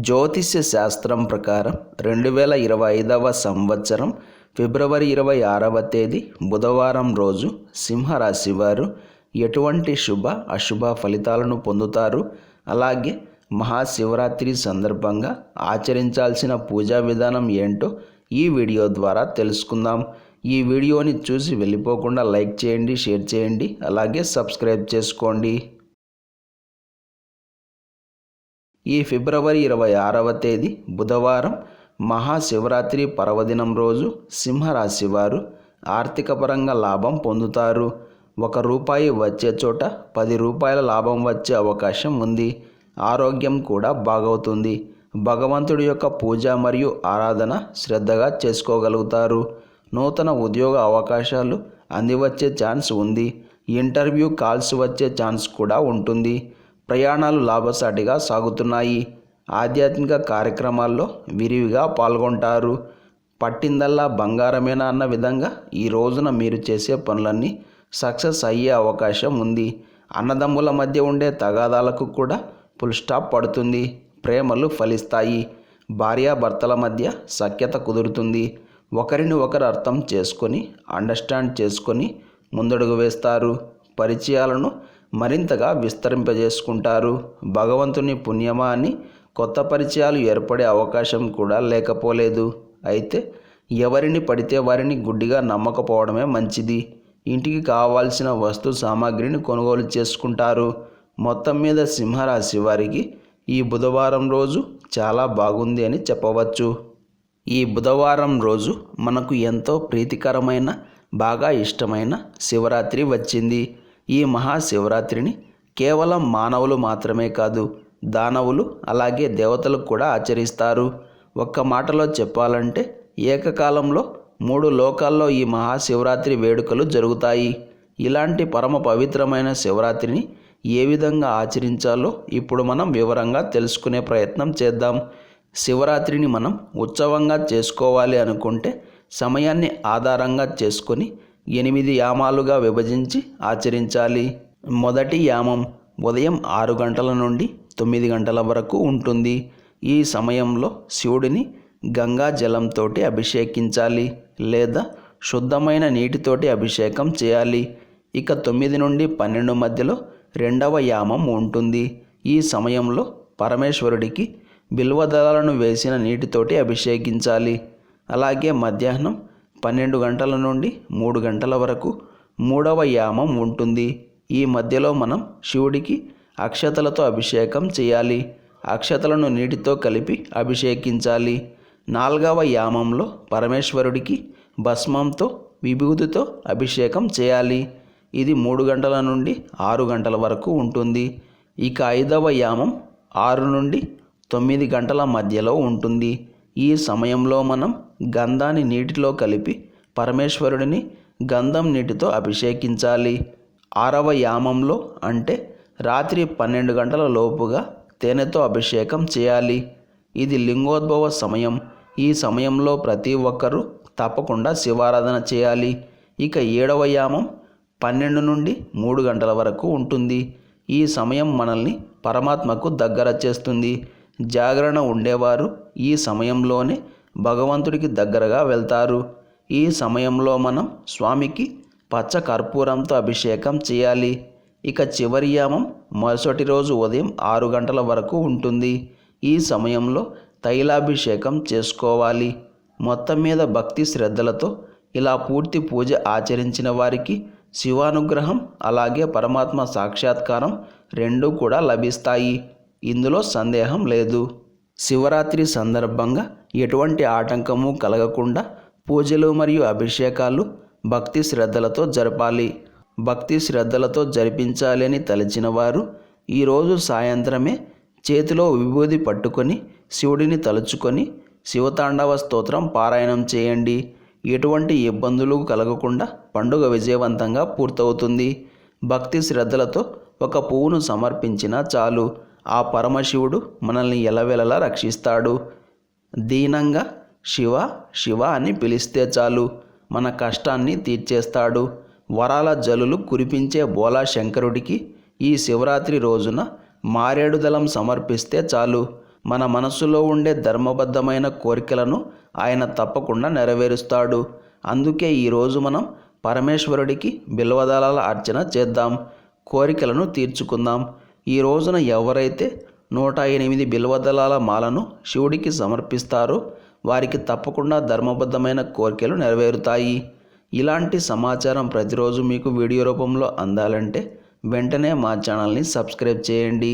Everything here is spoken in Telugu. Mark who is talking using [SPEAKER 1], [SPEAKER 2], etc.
[SPEAKER 1] జ్యోతిష్య శాస్త్రం ప్రకారం రెండు వేల ఇరవై ఐదవ సంవత్సరం ఫిబ్రవరి ఇరవై ఆరవ తేదీ బుధవారం రోజు సింహరాశి వారు ఎటువంటి శుభ అశుభ ఫలితాలను పొందుతారు? అలాగే మహాశివరాత్రి సందర్భంగా ఆచరించాల్సిన పూజా విధానం ఏంటో ఈ వీడియో ద్వారా తెలుసుకుందాం. ఈ వీడియోని చూసి వెళ్ళిపోకుండా లైక్ చేయండి షేర్ చేయండి అలాగే సబ్స్క్రైబ్ చేసుకోండి. ఈ ఫిబ్రవరి ఇరవై ఆరవ తేదీ బుధవారం మహాశివరాత్రి పర్వదినం రోజు సింహరాశి వారు ఆర్థిక పరంగా లాభం పొందుతారు. ఒక రూపాయి వచ్చే చోట పది రూపాయల లాభం వచ్చే అవకాశం ఉంది. ఆరోగ్యం కూడా బాగవుతుంది. భగవంతుడి యొక్క పూజ మరియు ఆరాధన శ్రద్ధగా చేసుకోగలుగుతారు. నూతన ఉద్యోగ అవకాశాలు అందివచ్చే ఛాన్స్ ఉంది. ఇంటర్వ్యూ కాల్స్ వచ్చే ఛాన్స్ కూడా ఉంటుంది. ప్రయాణాలు లాభసాటిగా సాగుతున్నాయి. ఆధ్యాత్మిక కార్యక్రమాల్లో విరివిగా పాల్గొంటారు. పట్టిందల్లా బంగారమేనా అన్న విధంగా ఈ రోజున మీరు చేసే పనులన్నీ సక్సెస్ అయ్యే అవకాశం ఉంది. అన్నదమ్ముల మధ్య ఉండే తగాదాలకు కూడా ఫుల్ స్టాప్ పడుతుంది. ప్రేమలు ఫలిస్తాయి. భార్యాభర్తల మధ్య సఖ్యత కుదురుతుంది. ఒకరిని ఒకరు అర్థం చేసుకొని అండర్స్టాండ్ చేసుకొని ముందడుగు వేస్తారు. పరిచయాలను మరింతగా విస్తరింపజేసుకుంటారు. భగవంతుని పుణ్యమా అని కొత్త పరిచయాలు ఏర్పడే అవకాశం కూడా లేకపోలేదు. అయితే ఎవరిని పడితే వారిని గుడ్డిగా నమ్మకపోవడమే మంచిది. ఇంటికి కావాల్సిన వస్తు సామాగ్రిని కొనుగోలు చేసుకుంటారు. మొత్తం మీద సింహరాశి వారికి ఈ బుధవారం రోజు చాలా బాగుంది అని చెప్పవచ్చు. ఈ బుధవారం రోజు మనకు ఎంతో ప్రీతికరమైన బాగా ఇష్టమైన శివరాత్రి వచ్చింది. ఈ మహాశివరాత్రిని కేవలం మానవులు మాత్రమే కాదు దానవులు అలాగే దేవతలు కూడా ఆచరిస్తారు. ఒక్క మాటలో చెప్పాలంటే ఏకకాలంలో మూడు లోకాల్లో ఈ మహాశివరాత్రి వేడుకలు జరుగుతాయి. ఇలాంటి పరమ పవిత్రమైన శివరాత్రిని ఏ విధంగా ఆచరించాలో ఇప్పుడు మనం వివరంగా తెలుసుకునే ప్రయత్నం చేద్దాం. శివరాత్రిని మనం ఉత్సవంగా చేసుకోవాలి అనుకుంటే సమయాన్ని ఆధారంగా చేసుకొని ఎనిమిది యామాలుగా విభజించి ఆచరించాలి. మొదటి యామం ఉదయం ఆరు గంటల నుండి తొమ్మిది గంటల వరకు ఉంటుంది. ఈ సమయంలో శివుడిని గంగా జలంతో అభిషేకించాలి లేదా శుద్ధమైన నీటితోటి అభిషేకం చేయాలి. ఇక తొమ్మిది నుండి పన్నెండు మధ్యలో రెండవ యామం ఉంటుంది. ఈ సమయంలో పరమేశ్వరుడికి బిల్వదళాలను వేసిన నీటితోటి అభిషేకించాలి. అలాగే మధ్యాహ్నం పన్నెండు గంటల నుండి మూడు గంటల వరకు మూడవ యామం ఉంటుంది. ఈ మధ్యలో మనం శివుడికి అక్షతలతో అభిషేకం చేయాలి. అక్షతలను నీటితో కలిపి అభిషేకించాలి. నాలుగవ యామంలో పరమేశ్వరుడికి భస్మంతో విభూతితో అభిషేకం చేయాలి. ఇది మూడు గంటల నుండి ఆరు గంటల వరకు ఉంటుంది. ఇక ఐదవ యామం ఆరు నుండి తొమ్మిది గంటల మధ్యలో ఉంటుంది. ఈ సమయంలో మనం గంధాన్ని నీటిలో కలిపి పరమేశ్వరుడిని గంధం నీటితో అభిషేకించాలి. ఆరవ యామంలో అంటే రాత్రి పన్నెండు గంటల లోపుగా తేనెతో అభిషేకం చేయాలి. ఇది లింగోద్భవ సమయం. ఈ సమయంలో ప్రతి ఒక్కరూ తప్పకుండా శివారాధన చేయాలి. ఇక ఏడవ యామం పన్నెండు నుండి మూడు గంటల వరకు ఉంటుంది. ఈ సమయం మనల్ని పరమాత్మకు దగ్గర చేస్తుంది. జాగరణ ఉండేవారు ఈ సమయంలోనే భగవంతుడికి దగ్గరగా వెళ్తారు. ఈ సమయంలో మనం స్వామికి పచ్చ కర్పూరంతో అభిషేకం చేయాలి. ఇక చివరి యామం మరుసటి రోజు ఉదయం ఆరు గంటల వరకు ఉంటుంది. ఈ సమయంలో తైలాభిషేకం చేసుకోవాలి. మొత్తం మీద భక్తి శ్రద్ధలతో ఇలా పూర్తి పూజ ఆచరించిన వారికి శివానుగ్రహం అలాగే పరమాత్మ సాక్షాత్కారం రెండూ కూడా లభిస్తాయి. ఇందులో సందేహం లేదు. శివరాత్రి సందర్భంగా ఎటువంటి ఆటంకము కలగకుండా పూజలు మరియు అభిషేకాలు భక్తి శ్రద్ధలతో జరపాలి. భక్తి శ్రద్ధలతో జరిపించాలి అని తలచిన వారు ఈరోజు సాయంత్రమే చేతిలో విభూది పట్టుకొని శివుడిని తలుచుకొని శివతాండవ స్తోత్రం పారాయణం చేయండి. ఎటువంటి ఇబ్బందులు కలగకుండా పండుగ విజయవంతంగా పూర్తవుతుంది. భక్తి శ్రద్ధలతో ఒక పువ్వును సమర్పించినా చాలు. ఆ పరమశివుడు మనల్ని ఎలవెలలా రక్షిస్తాడు. దీనంగా శివ శివ అని పిలిస్తే చాలు మన కష్టాన్ని తీర్చేస్తాడు. వరాల జలులు కురిపించే బోలా శంకరుడికి ఈ శివరాత్రి రోజున మారేడు దళం సమర్పిస్తే చాలు. మన మనసులో ఉండే ధర్మబద్ధమైన కోరికలను ఆయన తప్పకుండా నెరవేరుస్తాడు. అందుకే ఈరోజు మనం పరమేశ్వరుడికి బిల్వదళాల అర్చన చేద్దాం. కోరికలను తీర్చుకుందాం. ఈ రోజున ఎవరైతే నూట ఎనిమిది బిల్వదళాల మాలను శివుడికి సమర్పిస్తారో వారికి తప్పకుండా ధర్మబద్ధమైన కోరికలు నెరవేరుతాయి. ఇలాంటి సమాచారం ప్రతిరోజు మీకు వీడియో రూపంలో అందాలంటే వెంటనే మా ఛానల్ని సబ్స్క్రైబ్ చేయండి.